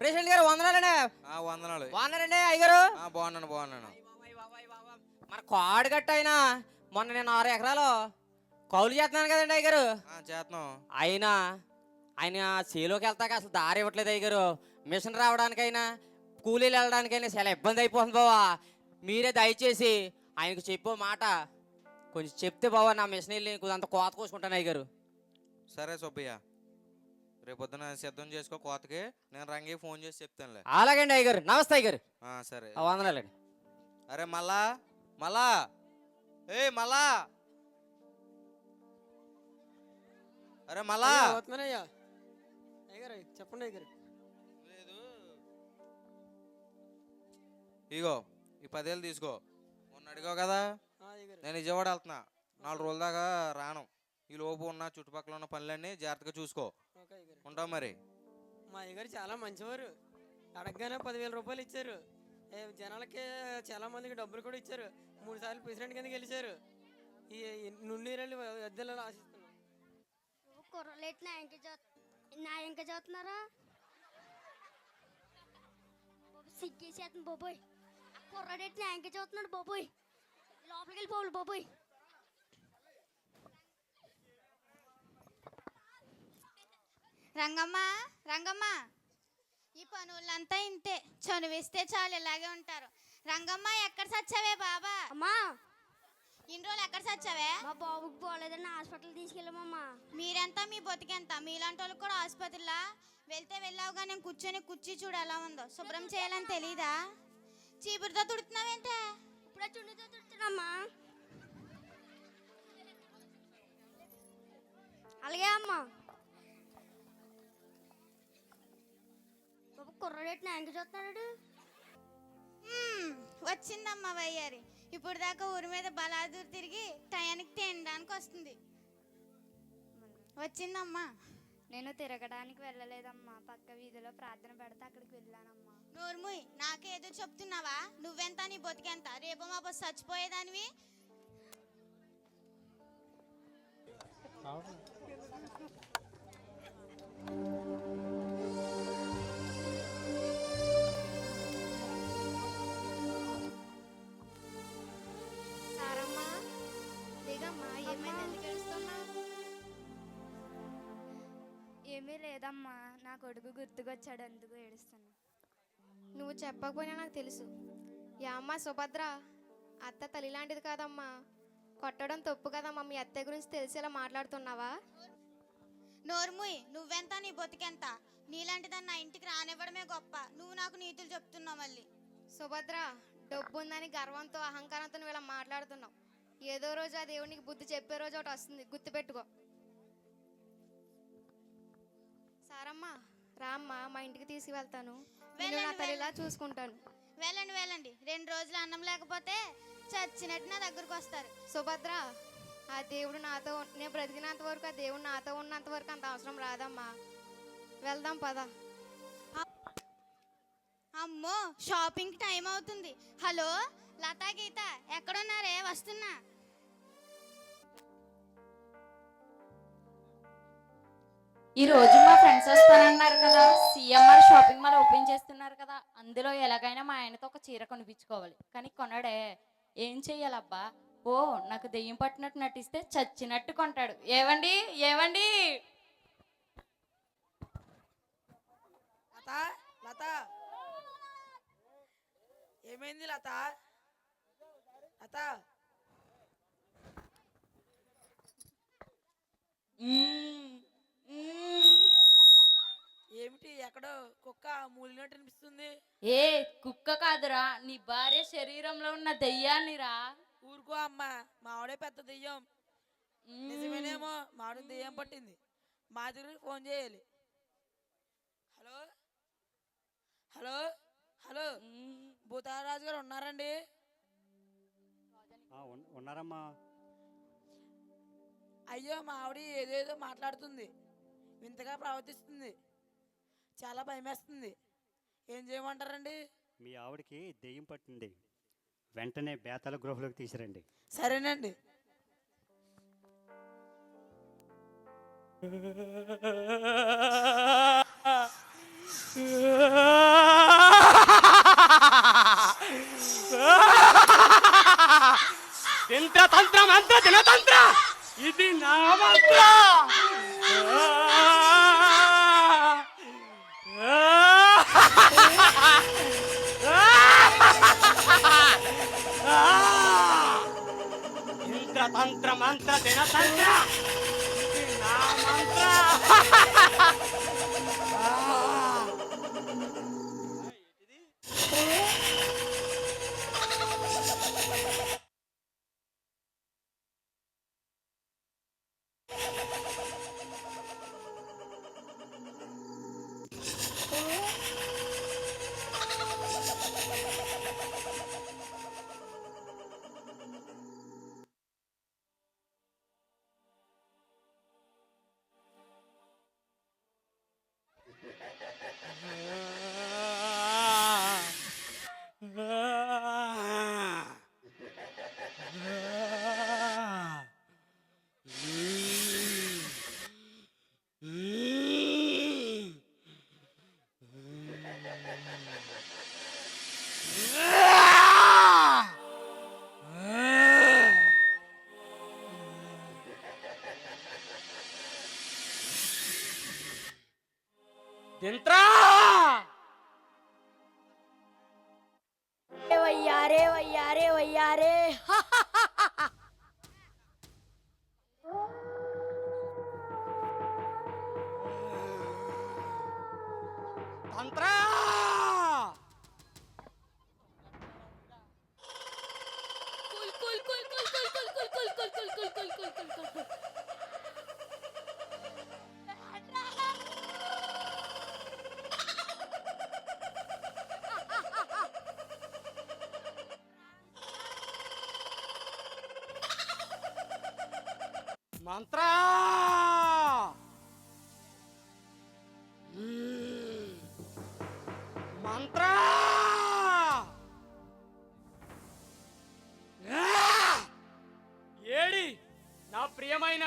President గారు వందనాలండి. ఆ వందనాలు. బాగున్నారండి అయ్యగారు? ఆ బాగున్నాను బాగున్నాను. మన కాడు గట్ట అయినా మొన్న నేను ఆరు ఎకరాలు కౌలు చేస్తున్నాను కదండి అయ్యగారు. చేస్తున్నాం. అయినా ఆయన చేలోకి వెళ్తాక అసలు దారి ఇవ్వట్లేదు అయ్యగారు. మిషన్ రావడానికైనా కూలీలు వెళ్ళడానికైనా చాలా ఇబ్బంది అయిపోతుంది బావా. మీరే దయచేసి ఆయనకు చెప్పో మాట కొంచెం చెప్తే బావా నా మిషన్ వెళ్ళి కొంత కోత కోసుకుంటాను అయ్యగారు. సరే సుబ్బయ్య. రేపొద్దున సిద్ధం చేసుకో కోతకి. నేను రంగి ఫోన్ చేసి చెప్తానులే. అలాగండి అయ్యగారు. నమస్తే అయ్యగారు. ఆ సరే. ఆ, వందనాలండి. అరే మళ్ళా మళ్ళా ఏ మళ్ళా అరే మళ్ళా వస్తున్నానయ్యా అయ్యగారు చెప్పండి అయ్యగారు. ఇగో ఈ పదేళ్ళు తీసుకో. మొన్న అడిగావు కదా? ఆ, అయ్యగారు. నేను విజయవాడ వెళ్తున్నా. నాలుగు రోజుల దాకా రాను. ఈ లోపు ఉన్న చుట్టుపక్కల ఉన్న పనులన్నీ జాగ్రత్తగా చూసుకో. ఓకే అయ్యగారు. మరి? మా అయ్యగారు చాలా మంచివారు. అడగగానే పదివేల రూపాయలు ఇచ్చారు. ఏ, జనాలకి చాలా మందికి డబ్బులు కూడా ఇచ్చారు. మూడు సార్లు ప్రెసిడెంట్ కింద గెలిచారు ఈ నుండి అద్దెలలో ఆశిస్తున్నాం. కుర్రలేట్ నా ఇంకా చదువు నా ఇంకా చదువుతున్నారా? బాబు సిగ్గేసేస్తుంది బాబోయ్. కుర్రడేట్ నా ఇంకా చదువుతున్నాడు బాబోయ్. లోపలికి వెళ్ళిపోవాలి బాబోయ్. రంగమ్మ రంగమ్మ. ఈ పనులంతా ఇంతే. చనువిస్తే చాలు ఇలాగే ఉంటారు. రంగమ్మ ఎక్కడ సచ్చావే బాబా? అమ్మా. ఇన్ని రోజులు ఎక్కడ సచ్చావే? మా బాబుకి పోలేదని హాస్పిటల్ తీసుకెళ్ళామమ్మా. మీరెంత మీ బతికెంత? మీలాంటి వాళ్ళకి కూడా ఆసుపత్రిలా? వెళ్తే వెళ్ళావుగా నేను కూర్చొని కుర్చీ చూడు ఎలా ఉందో. శుభ్రం చేయాలని తెలీదా? చీపురుతో తుడుతున్నావేంటే? ఇప్పుడే చుండితో తుడుతున్నామ్మా బాబు కుర్రడేట్ నా ఇంకా చూస్తున్నాడు? మ్మ్, వచ్చిందమ్మా వయ్యారి. ఇప్పుడు దాకా ఊరి మీద బలాదూరు తిరిగి టయానికి తినడానికి వస్తుంది. వచ్చిందమ్మా. నేను తిరగడానికి వెళ్ళలేదమ్మా. పక్క వీధిలో ప్రార్థన పెడితే అక్కడికి వెళ్ళానమ్మా. నోర్ముయ్ నాకే ఏదో చెప్తున్నావా? నువ్వెంత నీ బతికెంత రేపు మా బస్సు చచ్చిపోయేదానివి? ఏమీ లేదమ్మా. నా కొడుకు గుర్తుకొచ్చాడు అందుకు ఏడుస్తున్నా. నువ్వు చెప్పకపోయినా నాకు తెలుసు. యా అమ్మ సుభద్ర అత్త తల్లి లాంటిది కాదమ్మా. కొట్టడం తప్పు కదమ్మా. మీ అత్తయ్య గురించి తెలిసి ఇలా మాట్లాడుతున్నావా? నోర్ముయ్ నువ్వెంత? నీ బతికెంత? నీలాంటి దాన్ని నా ఇంటికి రానివ్వడమే గొప్ప. నువ్వు నాకు నీతులు చెప్తున్నావు మళ్ళీ. సుభద్ర డబ్బు ఉందని గర్వంతో అహంకారంతో నువ్వు ఇలా మాట్లాడుతున్నావు. ఏదో రోజు ఆ దేవునికి బుద్ధి చెప్పే రోజు ఒకటి వస్తుంది. గుర్తుపెట్టుకో. సారమ్మా రామ్మా మా ఇంటికి తీసుకువెళ్తాను నేను నా వెళ్ళండి, తల్లిలా చూసుకుంటాను. వెళ్ళండి వెళ్ళండి. రెండు రోజులు అన్నం లేకపోతే చచ్చినట్టు నా దగ్గరకు వస్తారు. సుభద్ర ఆ దేవుడు నాతో ఉన్- నేను బ్రతికినంత వరకు ఆ దేవుడు నాతో ఉన్నంత వరకు అంత అవసరం రాదమ్మా. వెళ్దాం పద. అమ్మో షాపింగ్ టైం అవుతుంది. హలో లతా గీత ఎక్కడున్నారే? వస్తున్నా. ఈ రోజు మా ఫ్రెండ్స్ వస్తానన్నారు కదా. సిఎంఆర్ షాపింగ్ మాల్ ఓపెన్ చేస్తున్నారు కదా. అందులో ఎలాగైనా మా ఆయనతో ఒక చీర కొనిపించుకోవాలి. కానీ కొనడే ఏం చెయ్యాలబ్బా? ఓ నాకు దెయ్యం పట్టినట్టు నటిస్తే చచ్చినట్టు కొంటాడు. ఏవండి? ఏవండి? లత లత. ఏమైంది లత? లత. మ్మ్. ఏమిటి ఎక్కడో కుక్క మూలినట్టు అనిపిస్తుంది? ఏ కుక్క కాదురా. నీ భార్య శరీరంలో ఉన్న దెయ్యాన్నిరా. ఊరుకో అమ్మా. మావిడే పెద్ద దెయ్యం. నిజమేనేమో మావిడ దెయ్యం పట్టింది. మా దగ్గరికి ఫోన్ చేయాలి. హలో? హలో? హలో. భూతారాజు గారు ఉన్నారండి? ఉన్నారమ్మా. అయ్యో మా ఆవిడ ఏదేదో మాట్లాడుతుంది. వింతగా ప్రవర్తిస్తుంది. చాలా భయమేస్తుంది. ఏం చేయమంటారండి? మీ ఆవిడకి దెయ్యం పట్టింది. వెంటనే బేతల గృహలోకి తీసిరండి. సరేనండి. తంత్ర అంత మంత్ర దినతంత్ర ఇది నా మంత్ర. మంత్ర మంత్ర దినతంత్ర ఇది మంత్ర దింత్రా వయ్యారే వయ్యారే వయ్యారే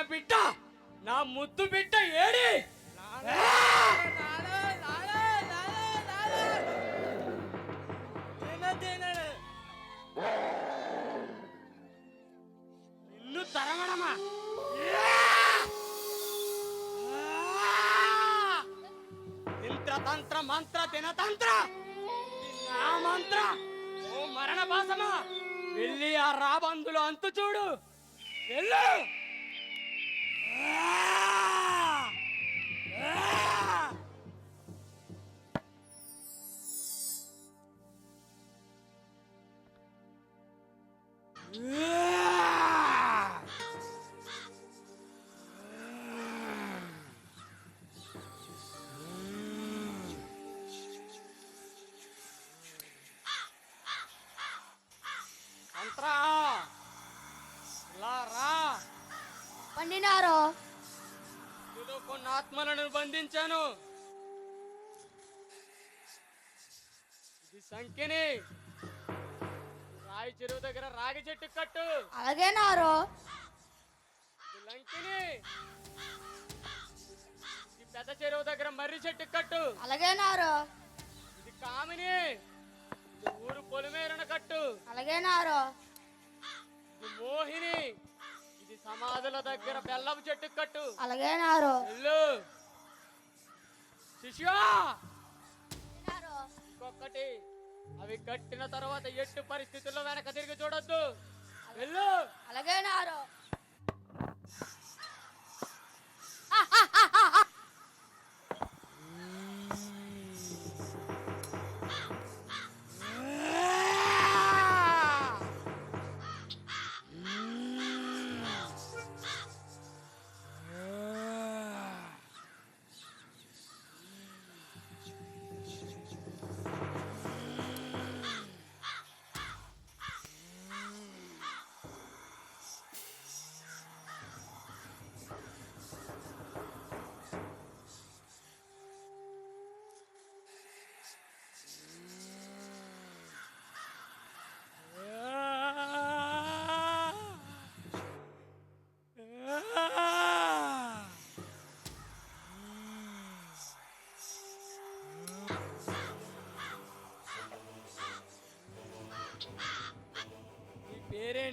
బిడ్డ నా ముద్దు బిడ్డ ఏడి? ఆ! నిన్ను తరమడమా తంత్ర మంత్ర దినతంత్ర. నా మంత్ర ఓ మరణ భాసమా వెళ్ళి ఆ రాబందులు అంతు చూడు. వెళ్ళు. పండినారో? ఇదిగో కొన్ని ఆత్మలను బంధించాను ఇది సంఖ్యని. రాయి చెరువు దగ్గర రాగి చెట్టు కట్టు. అలాగేనారో? ఇది లంకిని. ఇది పెద్ద చెరువు దగ్గర మర్రి చెట్టు కట్టు. అలాగేనారో? ఇది కామిని. ఊరు పొలిమేరన కట్టు. అలాగేనారో? ఇది మోహిని. ఇది సమాధుల దగ్గర బెల్లపు చెట్టు కట్టు. శిష్యా! ఇంకొకటి. అవి కట్టిన తర్వాత ఎట్టు పరిస్థితుల్లో వెనక తిరిగి చూడొద్దు. వెళ్ళు. అలాగేనారో నీ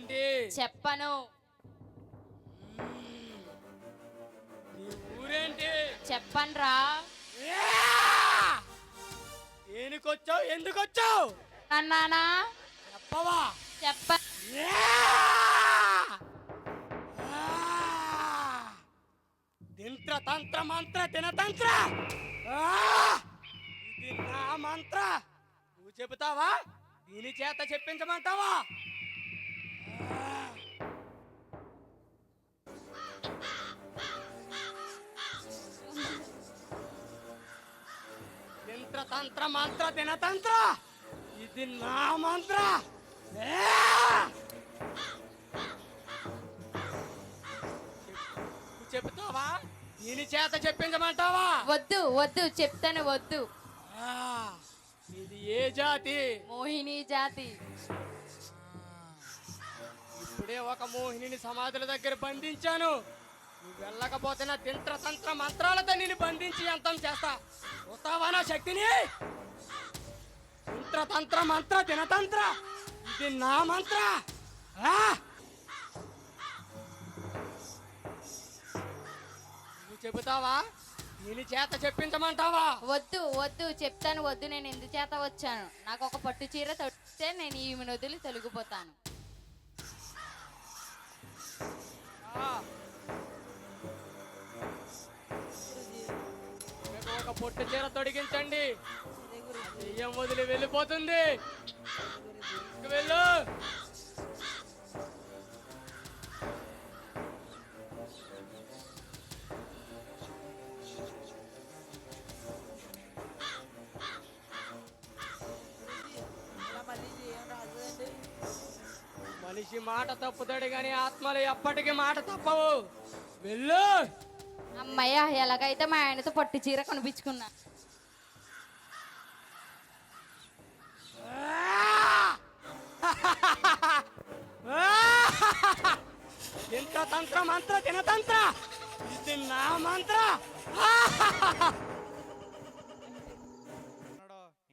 ఏంటి? చెప్పను. ఊరేంటి? చెప్పనరా. ఏనుకొచ్చావు? ఎందుకు వచ్చావు అన్నానా చెప్పవా? చెప్ప. తంత్ర మంత్ర తినతంత్ర ఇది నా మంత్ర. నువ్వు చెబుతావా? దీని చేత చెప్పించమంటావా? తంత్ర మంత్ర దినతంత్ర. ఇది నా మంత్ర. చెబుతావా దీని చేత చెప్పించమంటావా? వద్దు వద్దు చెప్తాను వద్దు. ఇది ఏ జాతి? మోహిని జాతి. ఇప్పుడే ఒక మోహిని సమాధుల దగ్గర బంధించాను. నువ్వు వెళ్ళకపోతే నా తంత్ర తంత్ర మంత్రాలతో నేను బంధించి అంతం చేస్తా. చూస్తావా నా శక్తిని? తంత్ర తంత్ర మంత్ర దినతంత్ర ఇది నా మంత్ర! నువ్వు చెబుతావా? దీని చేత చెప్పించమంటావా? వద్దు వద్దు చెప్తాను వద్దు. నేను ఎందుచేత వచ్చాను. నాకు ఒక పట్టు చీర తొడితే నేను ఈమె వదిలి తొలగిపోతాను. పొట్టు చీర తొడిగించండి. దెయ్యం వదిలి వెళ్ళిపోతుంది. వెళ్ళు. మనిషి మాట తప్పుతాడు కానీ ఆత్మలు ఎప్పటికీ మాట తప్పవు. వెళ్ళు. అమ్మయ్య ఎలాగైతే మా ఆయనతో పట్టు చీర కొనిపించుకున్నా. ఇంత తంత్ర మంత్ర దినతంత్ర ఇది నా మంత్ర.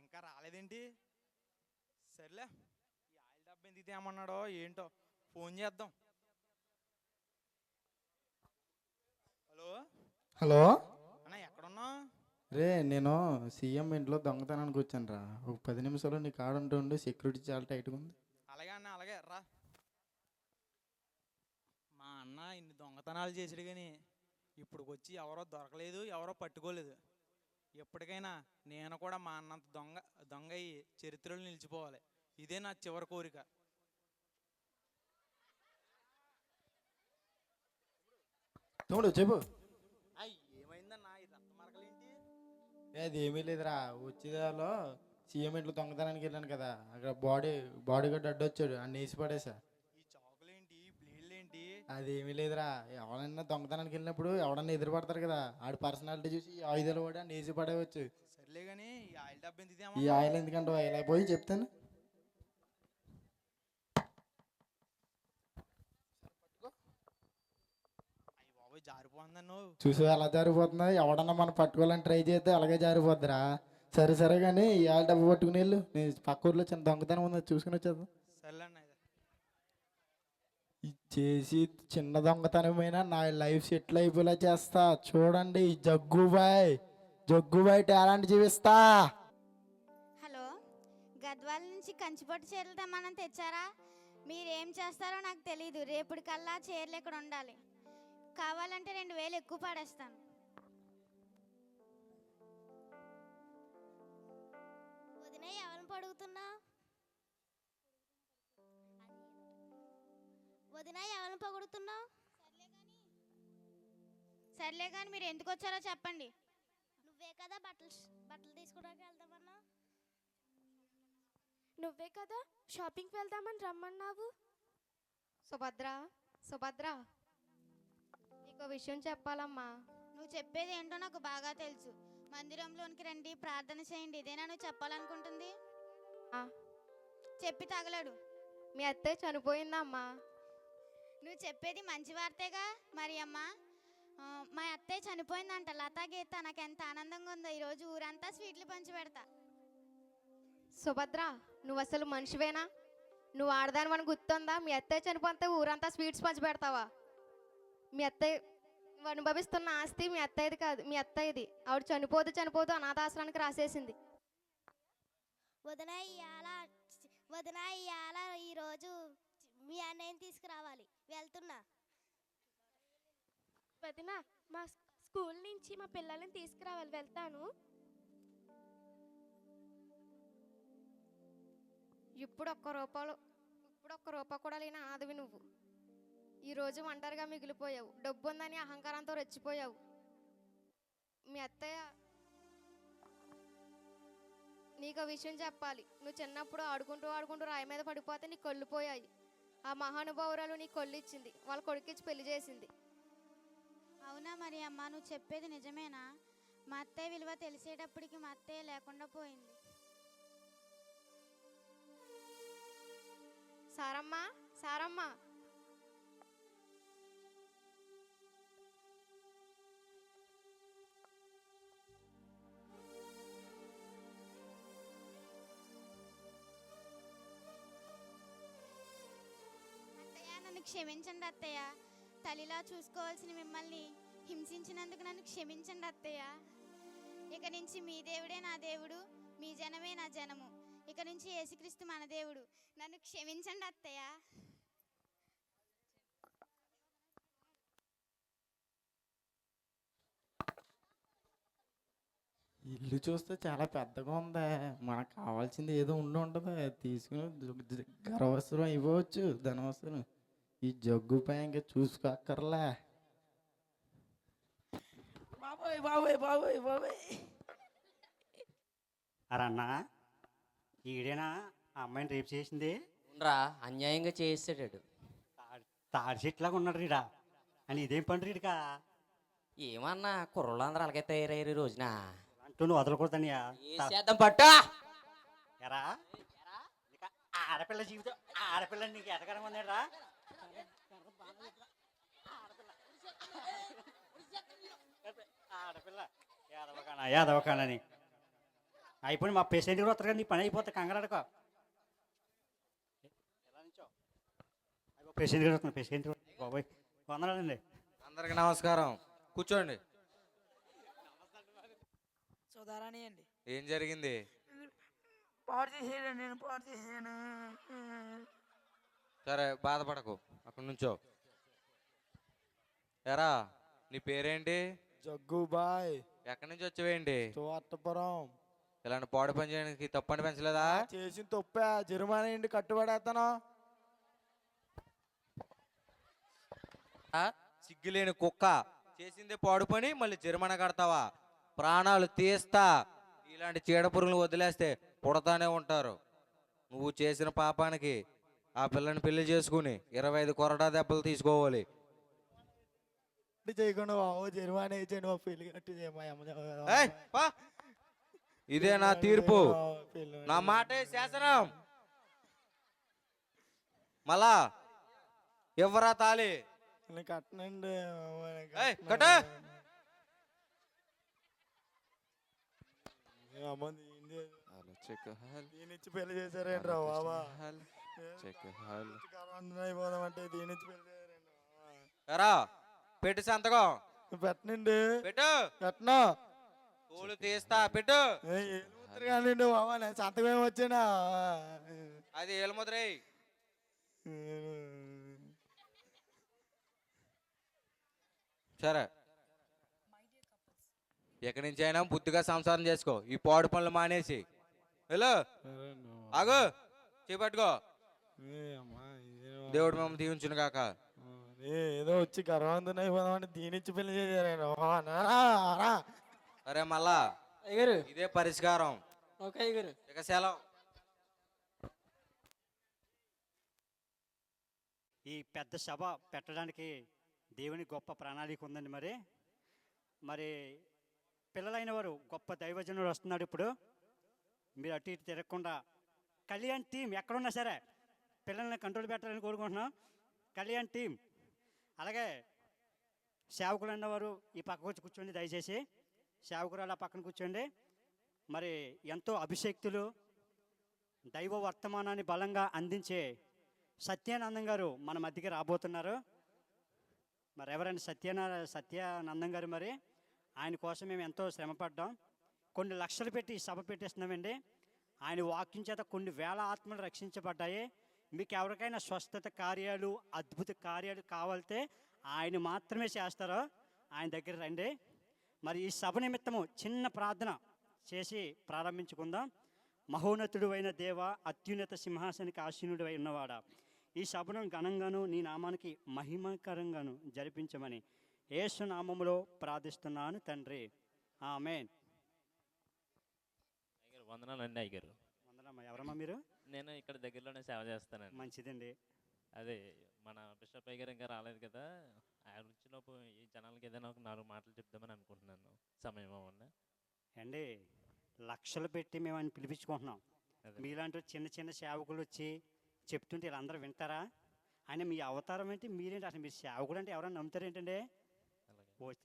ఇంకా రాలేదేంటి? సర్లే ఈ ఆయిల్ డబ్బా ఎందుకు తేమన్నాడో ఏంటో ఫోన్ చేద్దాం. హలో? హలో? అన్న ఎక్కడున్నావు? రే నేను సీఎం ఇంట్లో దొంగతనానికి వచ్చాను రా ఒక పది నిమిషాలు నీ కాడ ఉంటుండే సెక్యూరిటీ చాలా టైట్గా ఉంది. అలాగే అన్న అలాగే. రా. మా అన్న ఇన్ని దొంగతనాలు చేసాడు కానీ ఇప్పుడు వచ్చి ఎవరో దొరకలేదు ఎవరో పట్టుకోలేదు. ఎప్పటికైనా నేను కూడా మా అన్నంత దొంగ దొంగ అయ్యి చరిత్రలో నిలిచిపోవాలి. ఇదే నా చివరి కోరిక. తమ్ముడు చెప్పు. అది ఏమీ లేదురా. వచ్చేదాలో సీఎం ఇంట్లో దొంగతనానికి వెళ్ళాను కదా. అక్కడ బాడీ బాడీ గార్డ్ అడ్డొచ్చాడు. అన్ని వేసి పడేసా. ఈ చాకులేంటి? బ్లేడ్లేంటి? అది ఏమీ లేదురా. ఎవరైనా దొంగతనానికి వెళ్ళినప్పుడు ఎవడన్నా ఎదురు పడతారు కదా. ఆడి పర్సనాలిటీ చూసి ఆయుధాలు వాడి అన్ని వేసి పడేవచ్చు సర్లే కానీ ఈ ఆయిల్ డబ్బా ఎందుకు ఈ? ఆయిల్ ఎందుకంటే ఇలా పోయి చెప్తాను అయ్య బాబోయ్ జారిపోతుందా నువ్వు చూసి ఎలా జారిపోతుందో ఎవడన్నా మనం పట్టుకోవాలని ట్రై చేస్తే అలాగే జారిపోద్దిరా. సరే సరే కానీ ఆయిల్ డబ్బా పట్టుకుని వెళ్ళు. నేను పక్క ఊర్లో చిన్న దొంగతనం ఉంది. చూసుకుని వచ్చేద్దాం. చేసి చిన్న దొంగతనమైనా నా లైఫ్ సెటిల్ అయిపోయేలా చేస్తా. చూడండి జగ్గుబాయ్. జగ్గుబాయ్ టాలెంట్ జీవిస్తా హలో గద్వాల నుంచి కంచిపట్టు చీరలు తెమ్మని తెచ్చారా? మీరేం చేస్తారో నాకు తెలియదు రేపటికల్లా చీరలు ఇక్కడ ఉండాలి. కావాలంటే రెండు వేలు ఎక్కువ పడేస్తాను. వదిన ఎవరిని పడుగుతున్నా? వదిన ఎవరిని పొగుడుతున్నావు సర్లే కానీ మీరు ఎందుకు వచ్చారో చెప్పండి. నువ్వే కదా బట్టలు బట్టలు తీసుకోవడానికి వెళ్దామన్నా? నువ్వే కదా షాపింగ్కి వెళ్దామని రమ్మన్నావు? సుభద్ర సుభద్ర. నీకు విషయం చెప్పాలమ్మా. నువ్వు చెప్పేది ఏంటో నాకు బాగా తెలుసు. మందిరంలోనికి రండి ప్రార్థన చేయండి. ఇదేనా నువ్వు చెప్పాలనుకుంటుంది? ఆ. చెప్పి తగలడు. మీ అత్తయ్య చనిపోయిందమ్మా. నువ్వు చెప్పేది మంచి వార్తేగా? మరి అమ్మ ఆ, మా అత్తయ్య చనిపోయిందంట. లతా గీత నాకు ఎంత ఆనందంగా ఉందో. ఈరోజు ఊరంతా స్వీట్లు పంచి పెడతా. సుభద్ర నువ్వు అసలు మనిషివేనా? నువ్వు ఆడదాని మనకు గుర్తుందా? మీ అత్తయ్య చనిపోతే ఊరంతా స్వీట్స్ పంచి పెడతావా? మీ అత్తయ్య నువ్వు అనుభవిస్తున్న ఆస్తి మీ అత్తయ్యది కాదు మీ అత్తయ్యది. ఆవిడ చనిపోతూ చనిపోతూ అనాథాశ్రానికి రాసేసింది. వదిన ఇయ్యాల వదిన ఇయ్యాల ఈరోజు మీ అన్నయ్యని తీసుకురావాలి. వెళ్తున్నా. వదిన మా స్కూల్ నుంచి మా పిల్లల్ని తీసుకురావాలి. వెళ్తాను. ఇప్పుడు ఒక్క రూపాయలు ఇప్పుడు ఒక్క రూపాయి కూడా లేని ఆదవి నువ్వు. ఈరోజు ఒంటరిగా మిగిలిపోయావు. డబ్బు ఉందని అహంకారంతో రెచ్చిపోయావు. మీ అత్తయ్య నీకు విషయం చెప్పాలి. నువ్వు చిన్నప్పుడు ఆడుకుంటూ ఆడుకుంటూ రాయి మీద పడిపోతే నీ కళ్ళు పోయాయి. ఆ మహానుభావురాలు నీ కళ్ళు ఇచ్చింది. వాళ్ళ కొడుకిచ్చి పెళ్ళి చేసింది. అవునా మరి అమ్మ నువ్వు చెప్పేది నిజమేనా? మా అత్తయ్య విలువ తెలిసేటప్పటికి మా అత్తయ్య లేకుండా పోయింది. సారమ్మ సారమ్మ. క్షమించండి అత్తయ్య. తల్లిలా చూసుకోవాల్సిన మిమ్మల్ని హింసించినందుకు నన్ను క్షమించండి అత్తయ్య. ఇక నుంచి మీ దేవుడే నా దేవుడు మీ జనమే నా జనము. ఇక నుంచి యేసుక్రీస్తు మన దేవుడు. నన్ను క్షమించండి అత్తయ్య. ఇల్లు చూస్తే చాలా పెద్దగా ఉందా. మనకు కావాల్సింది ఏదో ఉండి ఉంటుంది. తీసుకుని గర్వసరం జ- ఇవ్వచ్చు ధనవసరం. ఈ జగ్గు పై ఇంకా చూసుకోక్కర్లే. బాబోయ్ బాబోయ్ బాబోయ్ బాబోయ్. అరే అన్న ఈడేనా ఆ అమ్మాయిని రేపు చేసింది? రా అన్యాయంగా చేసాడు తాడి చెట్లాగా ఉన్నాడు రీడా అని ఇదేం పని రీడికా? ఏమన్నా కుర్రోళ్ళందరూ అలాగే తయారయ్యారు ఈ రోజున. అంటూ నువ్వు వదలకూడదనియా చేద్దాం పట్టా. ఎరా? ఆడపిల్ల జీవితం ఆడపిల్ల నీకు ఎదగడం ఉందేరా ఆడపిల్ల. యాదవకానా యాదవకానని అయిపోయి మా పేషెంట్ కూడా వస్తారు కదా నీ పని అయిపోతే కంగారడుకో. ఎలా నుంచో? పేషెంట్ కూడా వస్తున్నారు పేషెంట్ బాబోయ్ వందనాలండి అందరికి నమస్కారం. కూర్చోండి. సుధారాణి అండి ఏం జరిగింది? పాడు చేసేయండి నేను పాడు చేసాను సరే బాధపడకు. అక్కడ నుంచో. ఎరా నీ పేరేంటి? జగ్గుబాయ్ ఎక్కడి నుంచి వచ్చావేంటి? తోటపురం ఇలాంటి పాడు పని చేయడానికి తప్పని పెంచలేదా? చేసిన తప్పే. జరిమానా ఏంటి? కట్టుబడేస్తాను ఆ? సిగ్గులేని కుక్క. చేసిందే పాడు పని మళ్ళీ జరిమానా కడతావా? ప్రాణాలు తీస్తా. ఇలాంటి చీడపురుగులు వదిలేస్తే పుడతానే ఉంటారు. నువ్వు చేసిన పాపానికి ఆ పిల్లని పెళ్ళి చేసుకుని ఇరవై ఐదు కొరడా దెబ్బలు తీసుకోవాలి. చేయకుండా బాబు జరిమానా మా పెళ్ళి పా. ఇదే నా తీర్పు నా మాటే శాసనం మళ్ళా ఎవరా తాలి కట్టనండి ఏయ్. కట్టు. పెళ్ళి చేశారేంట్రా బాబా ఇచ్చి పెళ్ళి చేశారేంటి బాబా? ఎరా పెట్టు సంతకం. పెట్టనండి. పెట్టు. పెట్టను. తోలు తీస్తా పెట్టు. ఉత్తరు కానీ బాబా నేను సంతకం వచ్చానా? అది ఏలముద్రై సరే. ఎక్కడి నుంచి అయినా బుద్ధిగా సంసారం చేసుకో. ఈ పాడు పనులు మానేసి. హలో ఆగు. చేపట్టుకో దేవుడు మేము దీవించును కాక. ఏదో వచ్చి గర్వంతం అయిపోదామంటే దీని ఇచ్చి పెళ్ళి చేశారేంటి బాబా, నానా, రా. సరే మళ్ళా. అయ్యగారు. ఇదే పరిష్కారం. ఓకే అయ్యగారు. ఇక సెలవు. ఈ పెద్ద సభ పెట్టడానికి దేవుని గొప్ప ప్రణాళిక ఉందండి మరి. మరి పిల్లలైన వారు గొప్ప దైవజనుడు వస్తున్నాడు ఇప్పుడు. మీరు అటు ఇటు తిరగకుండా కళ్యాణ్ టీం ఎక్కడున్నా సరే పిల్లల్ని కంట్రోల్ పెట్టాలని కోరుకుంటున్నాం. కళ్యాణ్ టీం అలాగే సేవకులు అన్నవారు ఈ పక్కకు వచ్చి కూర్చోండి దయచేసి. సేవకులు అలా పక్కన కూర్చోండి. మరి ఎంతో అభిషక్తులు దైవ వర్తమానాన్ని బలంగా అందించే సత్యానందం గారు మన మధ్యకి రాబోతున్నారు. మరి ఎవరైనా సత్యనారాయణ సత్యానందం గారు మరి ఆయన కోసం మేము ఎంతో శ్రమపడ్డాం కొన్ని లక్షలు పెట్టి ఈ సభ పెట్టేస్తున్నామండి. ఆయన వాక్యం చేత కొన్ని వేల ఆత్మలు రక్షించబడ్డాయి. మీకు ఎవరికైనా స్వస్థత కార్యాలు అద్భుత కార్యాలు కావాలితే ఆయన మాత్రమే చేస్తారో ఆయన దగ్గర రండి. మరి ఈ సభ నిమిత్తము చిన్న ప్రార్థన చేసి ప్రారంభించుకుందాం. మహోన్నతుడు అయిన దేవ అత్యున్నత సింహాసనికి ఆసీనుడు అయి ఉన్నవాడా ఈ సభను ఘనంగాను నీ నామానికి మహిమకరంగాను జరిపించమని యేసు నామములో ప్రార్థిస్తున్నాను తండ్రి. ఆమెన్. అయ్యగారు వందనాలండి అయ్యగారు. వందనమ్మా ఎవరమ్మా మీరు? నేను ఇక్కడ దగ్గరలోనే సేవ చేస్తానండి. మంచిదండి. అదే మన బిషప్ అయ్యగారు ఇంకా రాలేదు కదా ఆయన వచ్చినప్పుడు ఈ జనాలకి ఏదైనా ఒక నాలుగు మాటలు చెప్దామని అనుకుంటున్నాను. సమయం అవునా అండి లక్షలు పెట్టి మేము ఆయన పిలిపించుకుంటున్నాం. మీలాంటి చిన్న చిన్న సేవకులు వచ్చి చెప్తుంటే వీళ్ళందరూ వింటారా? ఆయన మీ అవతారం ఏంటి మీరేంటి అసలు మీరు సేవకుడు అంటే ఎవరైనా నమ్ముతారు ఏంటండి?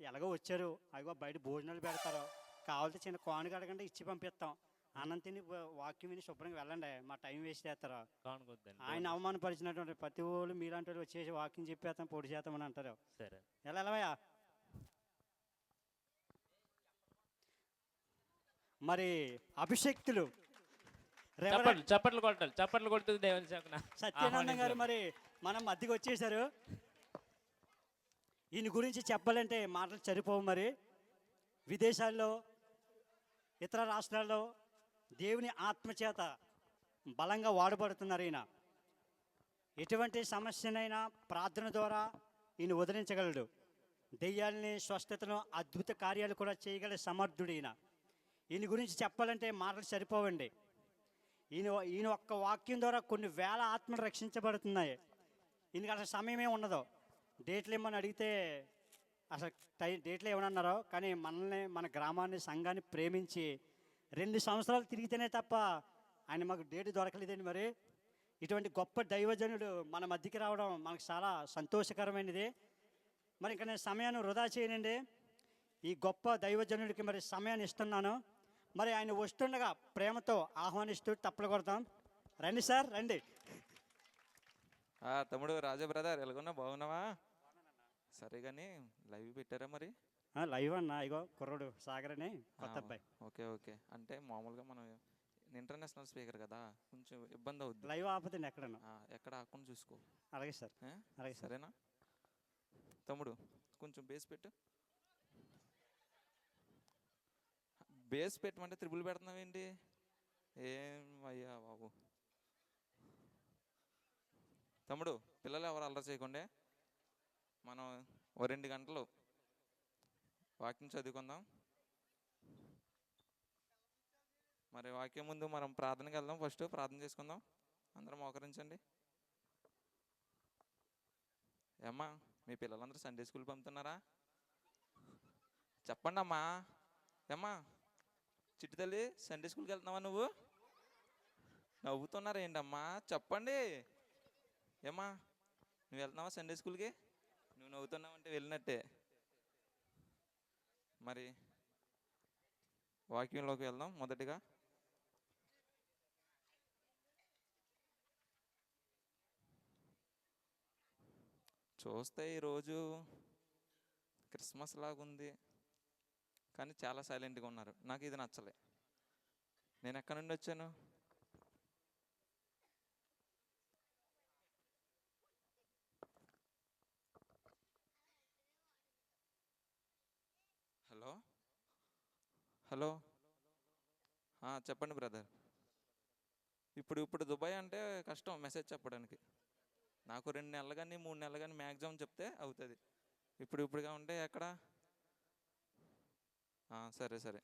ఎలాగో వచ్చారు అదిగో బయట భోజనాలు పెడతారు కావాలంటే చిన్న కానుక ఇచ్చి పంపిస్తాం. అన్నం తిని వా- వాక్యం విని శుభ్రంగా వెళ్ళండి. మా టైం వేస్ట్ చేస్తారు. ఆయన అవమానపరిచినటువంటి ప్రతి వాళ్ళు మీలాంటి వాళ్ళు వచ్చేసి వాక్యం చెప్పేస్తాం పొడి చేస్తామని అంటారు. సరే. ఎలా ఎలావయ్యా మరి అభిషక్తులు చప్పట్లు చప్పట్లు కొట్టాలి. చప్పట్లు కొడుతుంది దేవుని సేవకున. సత్యానందం గారు మరి మనం మధ్యకి వచ్చేసారు ఈయన గురించి చెప్పాలంటే మాటలు సరిపోవు మరి. విదేశాల్లో ఇతర రాష్ట్రాల్లో దేవుని ఆత్మచేత బలంగా వాడబడుతున్నారు ఈయన. ఎటువంటి సమస్యనైనా ప్రార్థన ద్వారా ఈయన వదిలించగలడు దెయ్యాలని స్వస్థతను అద్భుత కార్యాలు కూడా చేయగల సమర్థుడు ఈయన. ఈయన గురించి చెప్పాలంటే మాటలు సరిపోవండి. ఈయన ఈయన ఒక్క వాక్యం ద్వారా కొన్ని వేల ఆత్మలు రక్షించబడుతున్నాయి. ఈయనకి అసలు సమయమే ఉండదు. డేట్లు ఏమని అడిగితే అసలు టై డేట్లు ఏమన్నారో కానీ మనల్ని మన గ్రామాన్ని సంఘాన్ని ప్రేమించి రెండు సంవత్సరాలు తిరిగితేనే తప్ప ఆయన మాకు డేట్ దొరకలేదండి మరి. ఇటువంటి గొప్ప దైవజనుడు మన మధ్యకి రావడం మనకు చాలా సంతోషకరమైనది. మరి ఇంకా నేను సమయాన్ని వృధా చేయనండి. ఈ గొప్ప దైవజనుడికి మరి సమయాన్ని ఇస్తున్నాను. మరి ఆయన వస్తుండగా ప్రేమతో ఆహ్వానిస్తూ తప్పలు కొడతాం. రండి సార్ రండి. తమ్ముడు రాజా బ్రదర్ ఎలాగున్నా బాగున్నావా? సరే కానీ లైవ్ పెట్టారా మరి? లైవ్ అన్న. ఇగో కుర్రోడు సాగర్ అని కొత్త అబ్బాయి. Okay okay. అంటే మామూలుగా మనం ఇంటర్నేషనల్ స్పీకర్ కదా కొంచెం ఇబ్బంది అవుద్ది. లైవ్ ఆపదండి ఎక్కడన్నా. ఎక్కడ ఆకుండా చూసుకో. అలాగే సార్? అలాగే సార్. సరేనా? తమ్ముడు కొంచెం బేస్ పెట్టు. బేస్ పెట్టమంటే త్రిబుల్ పెడుతున్నావేంటి? ఏం అయ్యా బాబు. తమ్ముడు పిల్లలు ఎవరు అల్లరి చేయకుండా? మనం ఓ రెండు గంటలు వాక్యం చదువుకుందాం. మరి వాక్యం ముందు మనం ప్రార్థనకి వెళ్దాం. ఫస్ట్ ప్రార్థన చేసుకుందాం. అందరం మోకరించండి. ఏమ్మా మీ పిల్లలందరూ సండే స్కూల్ పంపుతున్నారా? చెప్పండి అమ్మా ఏమ్మా చిట్టి తల్లి సండే స్కూల్కి వెళ్తున్నావా నువ్వు? నవ్వుతున్నారా ఏంటమ్మా? చెప్పండి. ఏమ్మా నువ్వు వెళ్తున్నావా సండే స్కూల్కి? నువ్వు నవ్వుతున్నావంటే వెళ్ళినట్టే. మరి వాక్యంలోకి వెళ్దాం మొదటిగా. చూస్తే ఈరోజు క్రిస్మస్ లాగుంది కానీ చాలా సైలెంట్గా ఉన్నారు. నాకు ఇది నచ్చలే. నేను ఎక్కడి నుండి వచ్చాను హలో హలో? చెప్పండి బ్రదర్. ఇప్పుడు ఇప్పుడు దుబాయ్ అంటే కష్టం మెసేజ్ చెప్పడానికి. నాకు రెండు నెలలు కానీ మూడు నెలలు కానీ మ్యాక్సిమం చెప్తే అవుతుంది. ఇప్పుడు ఇప్పుడుగా ఉంటే ఎక్కడ? సరే సరే.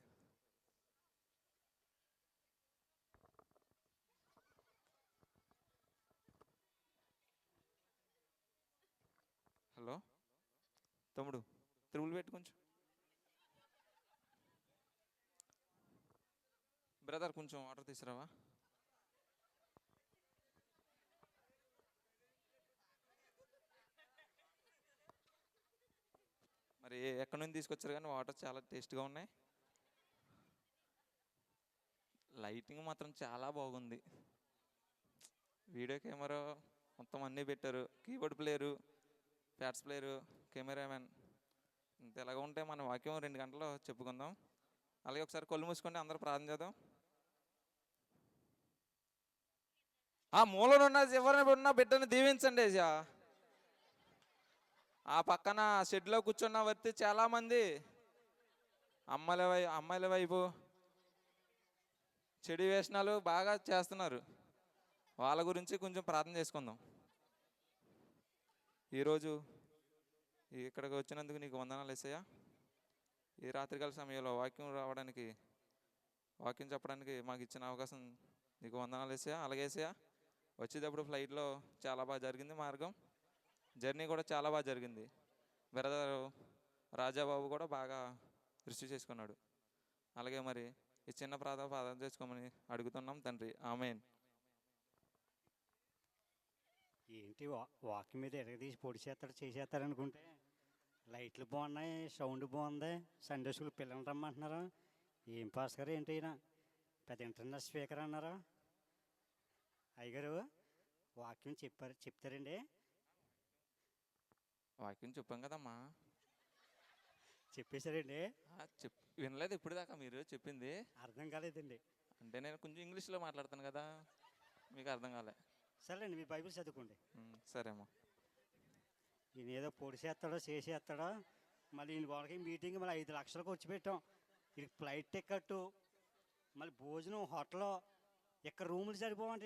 హలో? తమ్ముడు త్రిబుల్ పెట్టి బ్రదర్ కొంచెం వాటర్ తీసుకురావా? మరి ఎక్కడి నుంచి తీసుకొచ్చారు కానీ వాటర్ చాలా టేస్ట్గా ఉన్నాయి. లైటింగ్ మాత్రం చాలా బాగుంది. వీడియో కెమెరా మొత్తం అన్నీ పెట్టారు. Keyboard player pads player cameraman. ఇంత ఎలాగ ఉంటే మన వాక్యం రెండు గంటల్లో చెప్పుకుందాం. అలాగే ఒకసారి కళ్ళు మూసుకొని అందరూ ప్రార్థన చేద్దాం. ఆ మూలన ఉన్న ఎవరిని ఉన్న బిడ్డని దీవించండి ఏసయ్యా. ఆ పక్కన షెడ్లో కూర్చున్న వ్యక్తి చాలామంది. అమ్మాయిల వై అమ్మాయిల వైపు చెడు వేషణాలు బాగా చేస్తున్నారు. వాళ్ళ గురించి కొంచెం ప్రార్థన చేసుకుందాం. ఈరోజు ఇక్కడికి వచ్చినందుకు నీకు వందనాలు వేసాయా ఈ రాత్రికాల సమయంలో వాక్యం రావడానికి వాక్యం చెప్పడానికి మాకు ఇచ్చిన అవకాశం నీకు వందనాలు వేసాయా అలాగేసాయా వచ్చేటప్పుడు ఫ్లైట్లో చాలా బాగా జరిగింది మార్గం. జర్నీ కూడా చాలా బాగా జరిగింది. బ్రదర్ రాజాబాబు కూడా బాగా రిసీవ్ చేసుకున్నాడు. అలాగే మరి ఈ చిన్న ప్రార్థన ప్రార్థన చేసుకోమని అడుగుతున్నాం తండ్రి. ఆమెన్. ఏంటి వా వాక్ మీద ఎరగదీసి పొడి చేస్తాడు చేసేస్తాడు అనుకుంటే లైట్లు బాగున్నాయి సౌండ్ బాగుంది సండే స్కూల్ పిల్లలు రమ్మంటున్నారు. ఏం పాస్ గారు ఏంటి ఈయన? పెద్ద ఇంటర్నెట్ స్పీకర్ అన్నారు. అయ్యగారు వాక్యం చెప్పారు చెప్తారండి. వాక్యం చెప్పాం కదమ్మా. చెప్పేశారండి. చెప్ వినలేదు ఇప్పుడు దాకా మీరు చెప్పింది. అర్థం కాలేదండి. అంటే నేను కొంచెం ఇంగ్లీష్లో మాట్లాడతాను కదా మీకు అర్థం కాలే. సరేండి మీ బైబిల్ చదువుకోండి. సరేమ్మా. ఈయన ఏదో పొడి చేస్తాడో చేసేస్తాడో మళ్ళీ ఈయన వాళ్ళకి మీటింగ్ మళ్ళీ ఐదు లక్షలకు వచ్చి పెట్టాం. ఇది ఫ్లైట్ టికెట్ మళ్ళీ భోజనం హోటల్ ఇక్కడ రూములు సరిపోవంట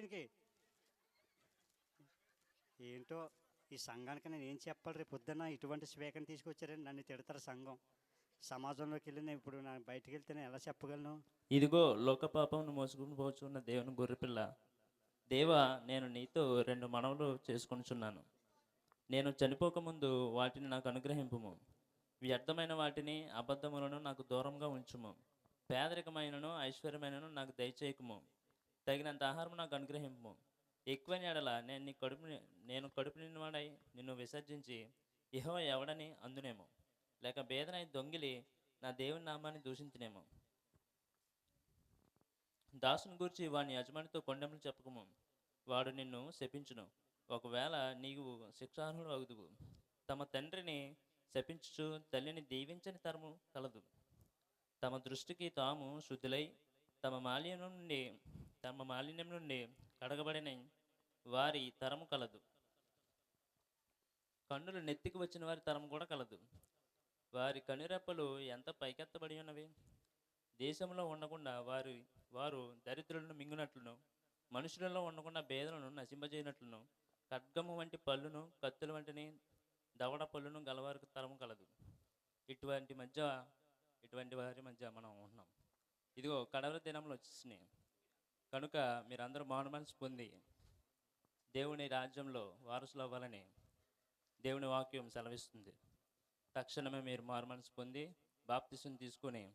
ఏంటో ఈ సంఘానికి నేను ఏం చెప్పాలి రేపు పొద్దున్న ఇటువంటి స్పీకర్ని తీసుకొచ్చారని నన్ను తిడతారు సంఘం. సమాజంలోకి వెళ్ళి నేను ఇప్పుడు నేను బయటకు వెళ్తే నేను ఎలా చెప్పగలను? ఇదిగో లోక పాపమును మోసుకుని పోచున్న దేవుని గొర్రెపిల్ల. దేవ నేను నీతో రెండు మనవులు చేసుకొనిచున్నాను. నేను చనిపోకముందు వాటిని నాకు అనుగ్రహింపుము. వ్యర్థమైన వాటిని అబద్ధములను నాకు దూరంగా ఉంచుము. పేదరికమైనను ఐశ్వర్యమైనను నాకు దయచేయకము. తగినంత ఆహారం నాకు అనుగ్రహింపు. ఎక్కువైన ఎడల నేను నీ కడుపు నేను కడుపు నిన్నవాడై నిన్ను విసర్జించి ఇహో ఎవడని అందునేమో. లేక బేదనై దొంగిలి నా దేవుని నామాన్ని దూషించినేమో. దాసుని గూర్చి వాని యజమానితో కొండెములు చెప్పకము. వాడు నిన్ను శపించును. ఒకవేళ నీవు శిక్షార్హుడు అగుదువు తమ తండ్రిని శపించు తల్లిని దీవించని తరము కలదు. తమ దృష్టికి తాము శుద్ధులై తమ మాల్యం నుండి తమ మాలిన్యం నుండి కడగబడిన వారి తరము కలదు. కన్నులు నెత్తికి వచ్చిన వారి తరం కూడా కలదు. వారి కనురెప్పలు ఎంత పైకెత్తబడి ఉన్నవి? దేశంలో ఉండకుండా వారి వారు దరిద్రులను మింగునట్లును మనుషులలో ఉండకుండా భేదలను నశింపజేయనట్లును ఖడ్గము వంటి పళ్ళును కత్తుల వంటిని దవడ పళ్ళును గలవారికి తరము కలదు. ఇటువంటి మధ్య ఇటువంటి వారి మధ్య మనం ఉన్నాం. ఇదిగో కడవల దినంలో వచ్చేసినాయి. కనుక మీరందరూ మాను మనసు పొంది దేవుని రాజ్యంలో వారసులు అవ్వాలని దేవుని వాక్యం సెలవిస్తుంది. తక్షణమే మీరు మారు మనసు పొంది బాప్తిసం తీసుకొని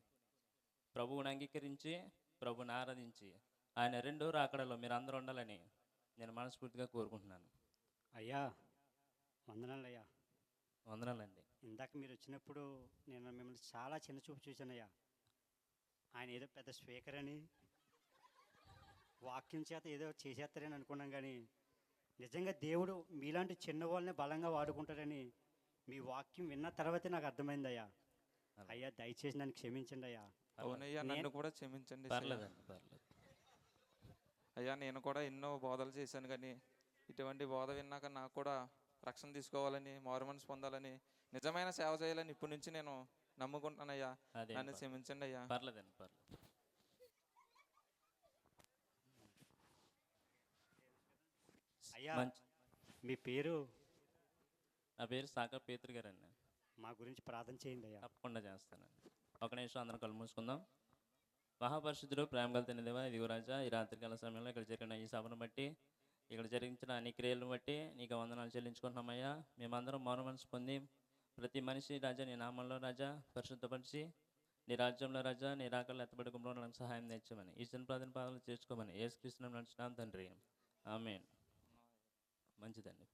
ప్రభువుని అంగీకరించి ప్రభుని ఆరాధించి ఆయన రెండో రాకడలో మీరు అందరూ ఉండాలని నేను మనస్ఫూర్తిగా కోరుకుంటున్నాను. అయ్యా వందనాలు అయ్యా వందనాలండి. ఇందాక మీరు వచ్చినప్పుడు నేను మిమ్మల్ని చాలా చిన్న చూపు చూశానయ్యా. ఆయన ఏదో పెద్ద స్పీకర్ అని వాక్యం చేత ఏదో చేసేస్తారని అనుకున్నాం కానీ నిజంగా దేవుడు మీలాంటి చిన్న వాళ్ళని బలంగా వాడుకుంటారని మీ వాక్యం విన్న తర్వాతే నాకు అర్థమైందయ్యా అయ్యా. దయచేసి నన్ను క్షమించండి అయ్యా. అవునయ్యా నేను- నన్ను కూడా క్షమించండి ఏసయ్యా. పర్లేదండి పర్లేదు. అయ్యా నేను కూడా ఎన్నో బోధలు చేశాను కానీ ఇటువంటి బోధ విన్నాక నాకు కూడా రక్షణ తీసుకోవాలని మారు మనసు పొందాలని నిజమైన సేవ చేయాలని ఇప్పటి నుంచి నేను నమ్ముకుంటానయ్యా అదేం నన్ను. క్షమించండి అయ్యా. పర్లేదండి పర్లేదు. అయ్యా మంచి మీ పేరు? నా పేరు సాకా పేతురు గారండి. మా గురించి ప్రార్థన చేయండి అయ్యా. తప్పకుండా చేస్తానండి. ఒక నిమిషం అందరం కళ్ళు మూసుకుందాం మహాపరిశుద్ధుడు ప్రేమ కలిగిన దేవా ఇదిగో రాజా ఈ రాత్రికాల సమయంలో ఇక్కడ జరిగిన ఈ సభను బట్టి ఇక్కడ జరిగించిన అన్ని క్రియలను బట్టి నీకు వందనాలు చెల్లించుకుంటున్నామయ్యా. మేమందరం మౌన మనసు పొంది ప్రతి మనిషి రాజా నీ నామంలో రాజా పరిశుద్ధపరిచి నీ రాజ్యంలో రాజా నీ రాకల్లో ఎత్తబడి గుంపులో నాకు సహాయం తెచ్చమని ఈ చిన్న ప్రార్థన పాదాలు చేర్చుకోమని ఏసుకృష్ణ నడిచినాం తండ్రి. ఆమె మంచిదండి.